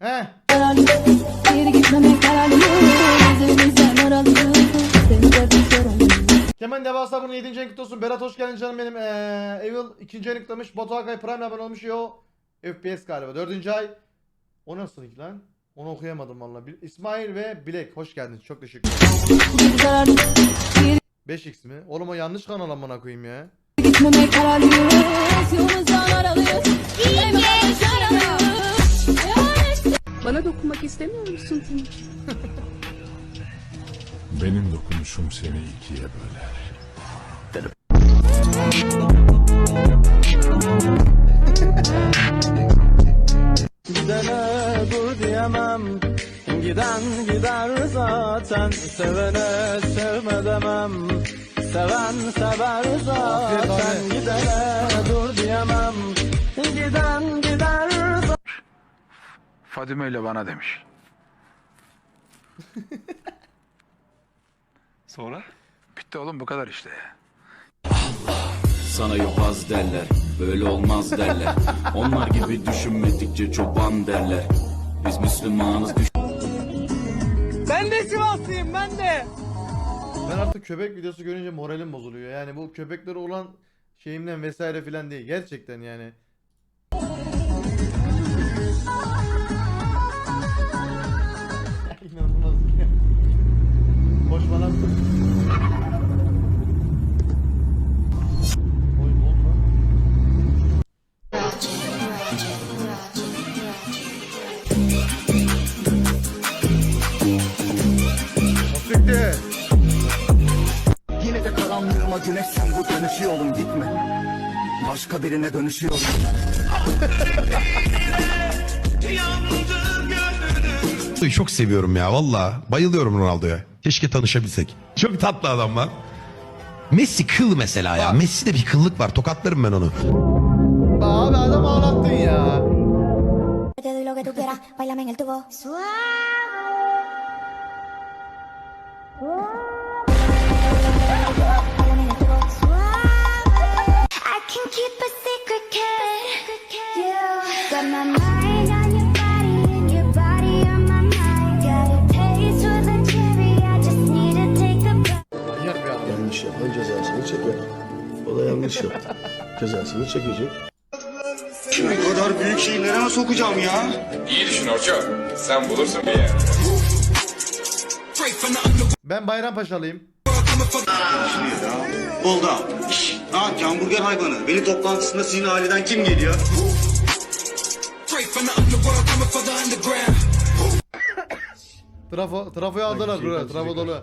He. Kemal Devasa bunun 7. ayın kutlu olsun. Berat hoş geldin canım benim. Ee, Evil 2. ayını kutlamış. Batu Akay Prime abone olmuş. Yo. FPS galiba. 4. ay. O nasıl ilk lan? Onu okuyamadım valla. İsmail ve Bilek hoş geldiniz. Çok teşekkür ederim. Geri kararlıyım 5x mi? Oğlum o yanlış kanal amına koyayım ya. Gitmeme kararlıyız Yolumuzdan aralıyız şaralıyız Bana dokunmak istemiyor musun Timur? Benim dokunuşum seni ikiye böler. Gidene dur diyemem Giden gider zaten Sevene sevme demem Seven sever zaten. Gidene dur diyemem Giden gider Fadime ile bana demiş. Sonra? Bitti oğlum bu kadar işte. Sana yobaz derler, böyle olmaz derler. Onlar gibi düşünmedikçe çoban derler. Biz Müslümanız düş Ben de Sivaslıyım ben de Ben artık köpek videosu görünce moralim bozuluyor. Yani bu köpekleri olan şeyimden vesaire filan değil. Gerçekten yani. Koş bana. Oy ne oldu lan? Asiktir. Yine de karanlığıma güneş sen bu dönüşüyorum gitme Başka birine dönüşüyorum Ronaldo'yu çok seviyorum ya valla. Bayılıyorum Ronaldo'ya. Keşke tanışabilsek. Çok tatlı adam lan. Messi kıl mesela ya. Messi'de bir kıllık var. Tokatlarım ben onu. Abi adam ağlattın ya. Te doy lo que tú quieras, bailame en el tubo. Báilame en el tubo. I can keep a secret, kid. You got my mind cezasını çeker O da yanlış yaptı Cezasını çekecek Bu kadar büyük şeylere nasıl sokacağım ya? İyi düşün Orço. Sen bulursun bir yer. Ben Bayrampaşalıyım. Oldu Ha hamburger hayvanı. Veli toplantısında sizin aileden kim geliyor? Trafo, trafoyu aldılar buraya. Trafo dolu.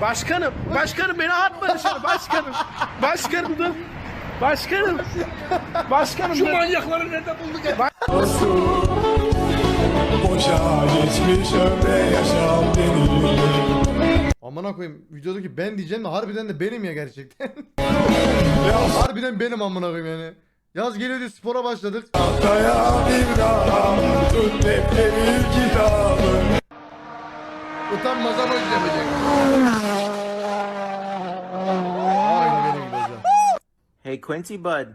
Başkanım başkanım beni atma dışarı başkanım Başkanım dur Başkanım Başkanım Şu manyakları nerede bulduk ya Boşa geçmiş ömre yaşam. Amına koyayım videodaki ben diyeceğim de harbiden de benim ya gerçekten. harbiden benim amına koyayım yani. Yaz geliyor diye spora başladık. Daya bir tut defteri kitabı. Utanmaz ama yapacak. Aynı benim gibi. Hey Quincy bud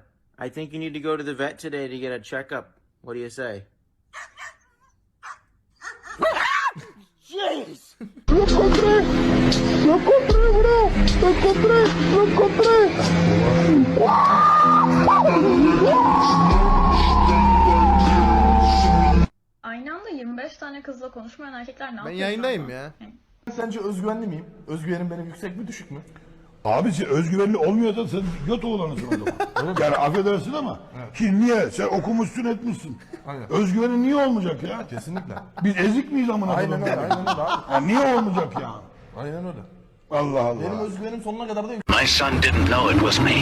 I think you need to go to the vet today to get a checkup What do you say? Aynı 25 tane kızla konuşmayan erkekler ne Ben yapıyor? yayındayım ya. Sence özgüvenli miyim? Özgüvenim benim yüksek mi düşük mü? Abisi özgüvenli olmuyorsa sen göt oğlanısın o zaman. yani affedersin ama. Ki niye? Sen okumuşsun etmişsin. Aynen. Özgüvenin niye olmayacak ya? Kesinlikle. Biz ezik miyiz amına Aynen koyayım? öyle, aynen öyle abi. Ya niye olmayacak ya? Aynen öyle. Allah Allah. Benim özgüvenim sonuna kadar da My son didn't know it was me.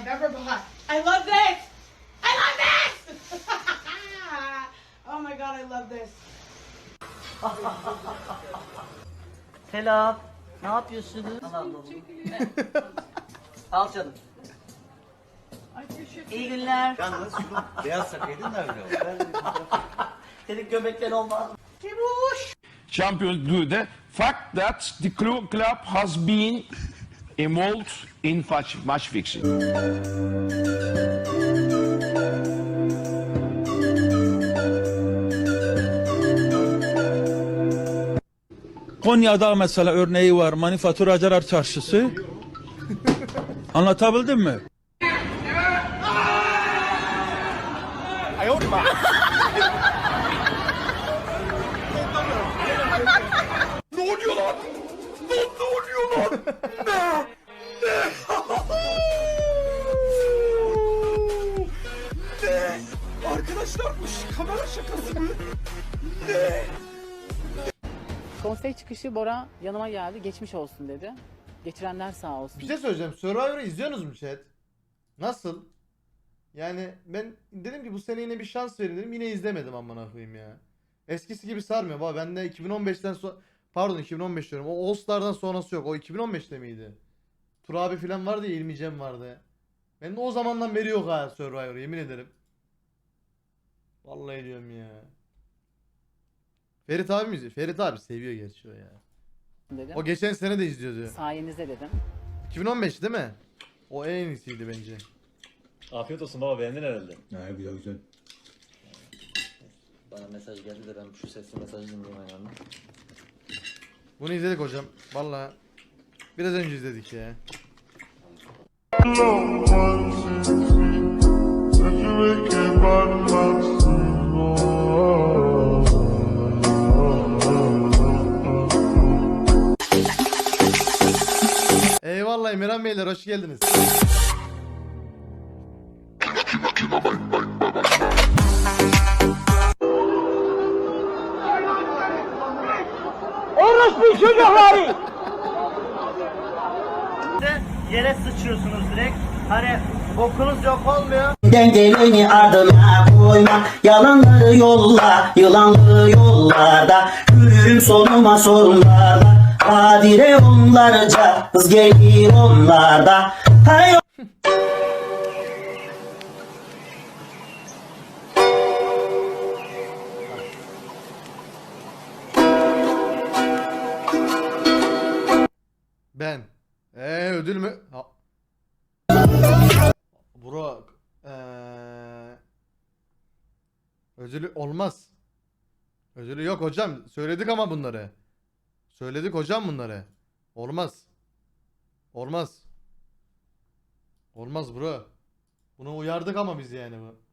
I never bought. I love this. I love this. oh my god, I love this. Selam. Ne yapıyorsunuz? Al canım. İyi günler. Yalnız şunu beyaz sakaydın da öyle Senin göbekten olmaz. Champions League'de fact that the club has been involved in match, match fixing. Konya'da mesela örneği var. Manifaturacılar Çarşısı. Anlatabildim mi? Konsey çıkışı Bora yanıma geldi. Geçmiş olsun dedi. Geçirenler sağ olsun. Bir şey söyleyeceğim. Survivor'ı izliyorsunuz mu chat? Nasıl? Yani ben dedim ki bu sene yine bir şans verin dedim. Yine izlemedim amına koyayım ya. Eskisi gibi sarmıyor. Baba bende 2015'ten sonra pardon 2015 diyorum. O All Star'dan sonrası yok. O 2015'te miydi? Tur abi falan vardı ya İlmi Cem vardı. Ben de o zamandan beri yok ha Survivor yemin ederim. Vallahi diyorum ya. Ferit abi mi izliyor? Ferit abi seviyor gerçi o ya. dedi. O geçen sene de izliyordu. Sayenizde dedim. 2015 değil mi? O en iyisiydi bence. Afiyet olsun baba beğendin herhalde. Ha, güzel güzel. Bana mesaj geldi de ben şu sesli mesajı dinleyeyim aynı anda. Bunu izledik hocam. Vallahi biraz önce izledik ya. Eyvallah Emirhan Beyler hoş geldiniz. Yere sıçıyorsunuz direkt. Hani bokunuz yok olmuyor. Dengelini ardına koyma Yalanları yolla Yılanlı yollarda Yürürüm sonuma sorunlarda Adire onlarca Hız gelir onlarda Hay Ben. Eee ödül mü? Ha. Bro. Eee ödülü olmaz. Ödülü yok hocam. Söyledik ama bunları. Söyledik hocam bunları. Olmaz. Olmaz. Olmaz bro. Bunu uyardık ama biz yani bu.